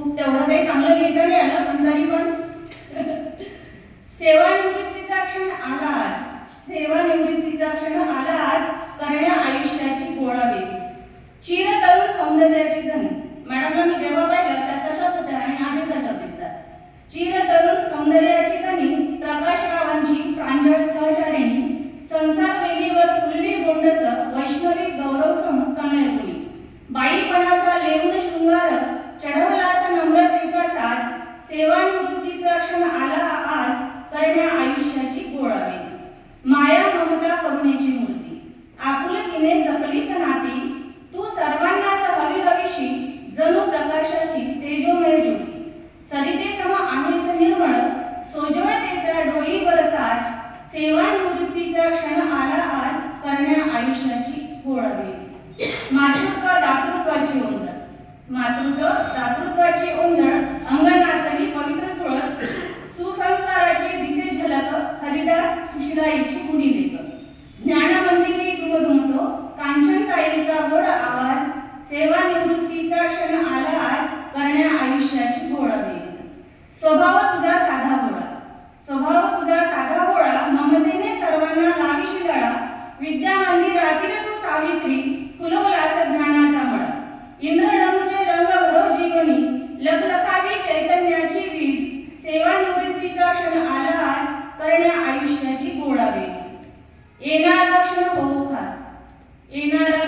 खूप तेवढं काही चांगलं लिहिता नाही आलं पण तरी पण. सेवानिवृत्तीचा क्षण आला आज. सेवानिवृत्तीचा क्षण आला आज करण्या आयुष्याची गोळा बेरीज चिर तरुण सौंदर्याची धनी. मॅडमला मी जेव्हा पाहिलं त्या तशाच होत्या आणि आधी तशाच दिसतात. चिर तरुण सौंदर्याची निर्मळ सोजवळतेचा डोईवर सेवा निवृत्तीचा क्षण आला आज करण्या आयुष्याची गोळावेली मातृत्व दातृत्वाची ओंजळ. मातृत्व दातृत्वाची ओंजळ अंगणातली पवित्र तुळस सुसंस्काराची दिसे झलक हरिदास सुशिलाईची गुढी लेख ज्ञानमंदिरी दुमदुमतो कांचनताईचा गोड आवाज सेवानिवृत्तीचा क्षण आला आज करण्या आयुष्याची गोळा वेली स्वभाव सावित्री फुलवलाचा ज्ञानाचा मळा. इंद्रडमचे रंग भरो जीवनी लखलखावी चैतन्याची वीज. सेवानिवृत्तीचा क्षण आला आज करण्या आयुष्याची गोळा येणारा क्षण हो खास. येणारा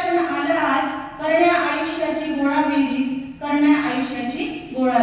निवृत्तीचा आलं आज करण्या आयुष्याची गोळा बेरीज करण्या आयुष्याची गोळा